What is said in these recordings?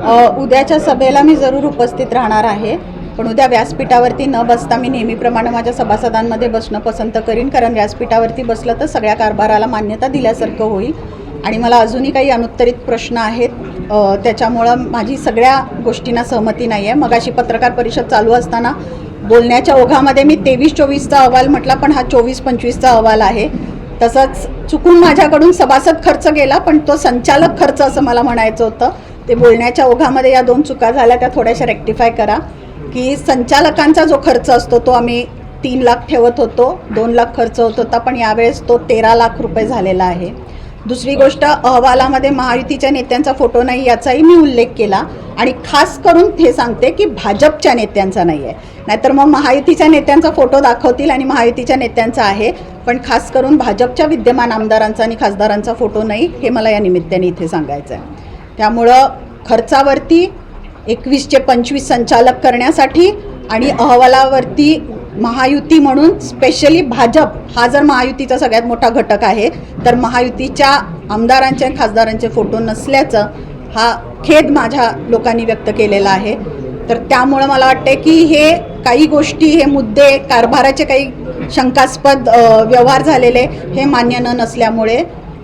उद्याच्या सभेला मी जरूर उपस्थित राहणार आहे. पण उद्या व्यासपीठावरती न बसता मी नेहमीप्रमाणे माझ्या सभासदांमध्ये बसणं पसंत करीन. कारण व्यासपीठावरती बसलं तर सगळ्या कारभाराला मान्यता दिल्यासारखं होईल. आणि मला अजूनही काही अनुत्तरित प्रश्न आहेत. त्याच्यामुळं माझी सगळ्या गोष्टींना सहमती नाही आहे मगाशी पत्रकार परिषद चालू असताना बोलण्याच्या ओघामध्ये मी तेवीस चोवीसचा अहवाल म्हटला पण हा चोवीस पंचवीसचा अहवाल आहे. तसंच चुकून माझ्याकडून सभासद खर्च गेला पण तो संचालक खर्च असं मला म्हणायचं होतं. ते बोलण्याच्या ओघामध्ये या दोन चुका झाल्या त्या थोड्याशा रेक्टिफाय करा. की संचालकांचा जो खर्च असतो तो आम्ही तीन लाख ठेवत होतो दोन लाख खर्च होत होता पण यावेळेस तो तेरा लाख रुपये झालेला आहे. दुसरी गोष्ट अहवालामध्ये महायुतीच्या नेत्यांचा फोटो नाही याचाही मी उल्लेख केला. आणि खास करून हे सांगते की भाजपच्या नेत्यांचा नाही आहे नाहीतर मग महायुतीच्या नेत्यांचा फोटो दाखवतील आणि महायुतीच्या नेत्यांचा आहे पण खास करून भाजपच्या विद्यमान आमदारांचा आणि खासदारांचा फोटो नाही हे मला या निमित्ताने इथे सांगायचं आहे त्यामुळं खर्चावरती एकवीसचे पंचवीस संचालक करण्यासाठी आणि अहवालावरती महायुती म्हणून स्पेशली भाजप हा जर महायुतीचा सगळ्यात मोठा घटक आहे तर महायुतीच्या आमदारांचे आणि खासदारांचे फोटो नसल्याचं हा खेद माझ्या लोकांनी व्यक्त केलेला आहे. तर त्यामुळं मला वाटते की हे काही गोष्टी हे मुद्दे कारभाराचे काही शंकास्पद व्यवहार झालेले हे मान्य न नसल्यामुळे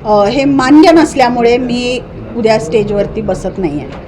हे मान्य नसल्यामुळे मी उद्या स्टेजवरती बसत नाही आहे